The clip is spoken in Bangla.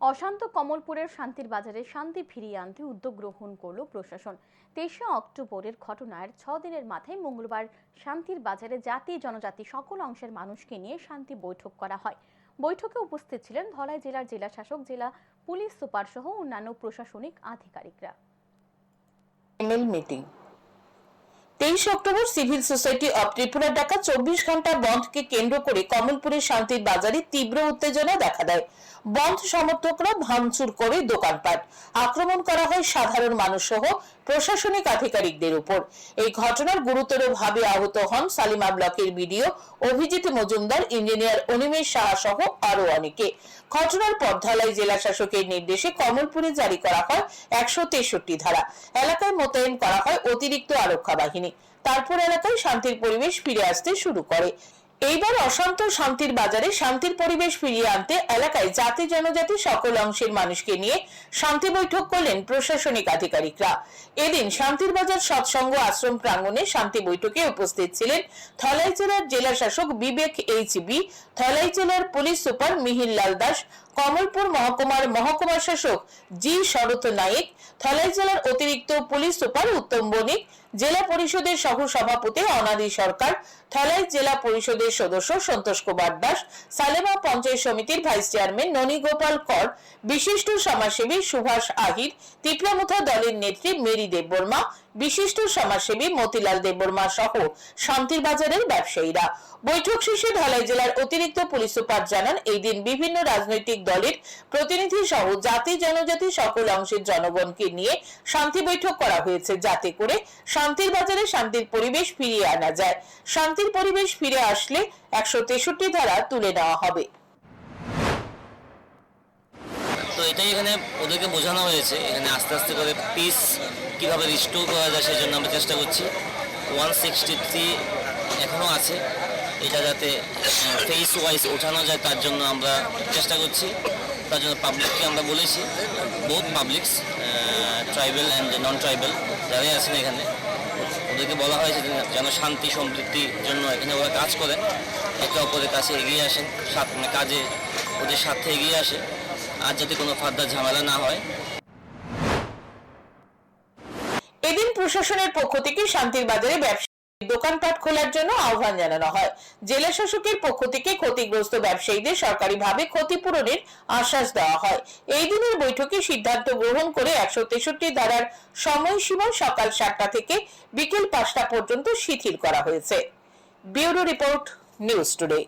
অশান্ত কমলপুরের শান্তির বাজারে শান্তি ফিরিয়ে আনতে উদ্যোগ গ্রহণ করল প্রশাসন। তেইশে অক্টোবরের ঘটনার ছ দিনের মাথায় মঙ্গলবার শান্তির বাজারে জাতি, জনজাতি সকল অংশের মানুষকে নিয়ে শান্তি বৈঠক করা হয়। বৈঠকে উপস্থিত ছিলেন ধলাই জেলার জেলা শাসক জেলা পুলিশ সুপার সহ অন্যান্য প্রশাসনিক আধিকারিকরা। মিটিং তেইশ October civil society of Tripura ডাকা চব্বিশ ঘণ্টা বন্ধকে কেন্দ্র করে কমলপুরের শান্তির বাজারে তীব্র উত্তেজনা দেখা দেয়। বন্ধ সমর্থকরা ভাঙচুর করে দোকানপাট। আক্রমণ করা হয় সাধারণ মানুষ সহ প্রশাসনিক আধিকারিকদের উপর। এই ঘটনার গুরুতরভাবে আহত হন সালিমা ব্লকের বিডিও অভিজিৎ মজুমদার, ইঞ্জিনিয়ার অনিমেষ সাহা সহ আরও অনেকে। ঘটনার পর ধলাই জেলা শাসকের নির্দেশে কমলপুরে জারি করা হয় একশো তেষট্টি ধারা। এলাকায় মোতায়েন করা হয় অতিরিক্ত আরক্ষা বাহিনী। তারপর এলাকায় শান্তির পরিবেশ ফিরে আসতে শুরু করে। এইবার অশান্ত শান্তির বাজারে শান্তির পরিবেশ ফিরিয়ে আনতে এলাকায় জাতি জনজাতি সকল অংশের মানুষকে নিয়ে শান্তি বৈঠক করলেন প্রশাসনিক আধিকারিকরা। এদিন শান্তির বাজার সৎসঙ্গ আশ্রম প্রাঙ্গণে শান্তি বৈঠকে উপস্থিত ছিলেন ধলাই জেলার জেলা শাসক বিবেক এইচবি, ধলাই জেলার পুলিশ সুপার মিহির লাল দাস কমলপুর মহকুমার মহকুমা শাসক জি শরৎ নায়েক, ধলাই জেলার অতিরিক্ত পুলিশ সুপার উত্তম বণিক, জেলা পরিষদের সহ সভাপতি অনাদি সরকার, ধলাই জেলা পরিষদের সদস্য সন্তোষ কুমার দাস, সালেমা পঞ্চায়েত সমিতির ভাইস চেয়ারম্যান ননী গোপাল কর, বিশিষ্ট সমাজসেবী সুভাষ আহির তিপ্রামুথা দলের নেত্রী মেরি দেববর্মা বিশিষ্ট সমাজসেবী মতিলাল দেববর্মা সহ শান্তির বাজারের ব্যবসায়ীরা। বৈঠক শেষে ধলাই জেলার অতিরিক্ত পুলিশ সুপার জানান, এই দিন বিভিন্ন রাজনৈতিক দলের প্রতিনিধি সহ জাতি জনজাতি সকল অংশের জনগণকে নিয়ে শান্তি বৈঠক করা হয়েছে, যাতে করে শান্তির বাজারে শান্তির পরিবেশ ফিরিয়ে আনা যায়। শান্তির পরিবেশ ফিরে আসলে একশো তেষট্টি ধারা তুলে নেওয়া হবে। তো এটাই এখানে ওদেরকে বোঝানো হয়েছে। এখানে আস্তে আস্তে করে পিস কীভাবে রিস্টোর করা যায় সেই জন্য আমরা চেষ্টা করছি। ওয়ান সিক্সটি থ্রি এখনও আছে। এটা যাতে ফেস ওয়াইজ ওঠানো যায় তার জন্য আমরা চেষ্টা করছি। তার জন্য পাবলিককে আমরা বলেছি। Both publics tribal and non tribal যারাই আছেন এখানে, ওদেরকে বলা হয়েছে যেন শান্তি, সমৃদ্ধির জন্য এখানে ওরা কাজ করেন। একে অপরের কাছে এগিয়ে আসেন। মানে কাজে ওদের সাথে এগিয়ে আসে। আর যাতে কোনো ফার্দার ঝামেলা না হয়। এদিন প্রশাসনের পক্ষ থেকে শান্তির বাজারে ব্যবসায়ী দোকানপাট খোলার জন্য আহ্বান জানানো হয়। জেলা শাসকের পক্ষ থেকে ক্ষতিগ্রস্ত ব্যবসায়ীদের সরকারিভাবে ক্ষতিপূরণের আশ্বাস দেওয়া হয়। এই দিনের বৈঠকে সিদ্ধান্ত গ্রহণ করে একশো তেষট্টি ধারার সময়সীমা সকাল সাতটা থেকে বিকেল পাঁচটা পর্যন্ত শিথিল করা হয়েছে। Bureau report, news today.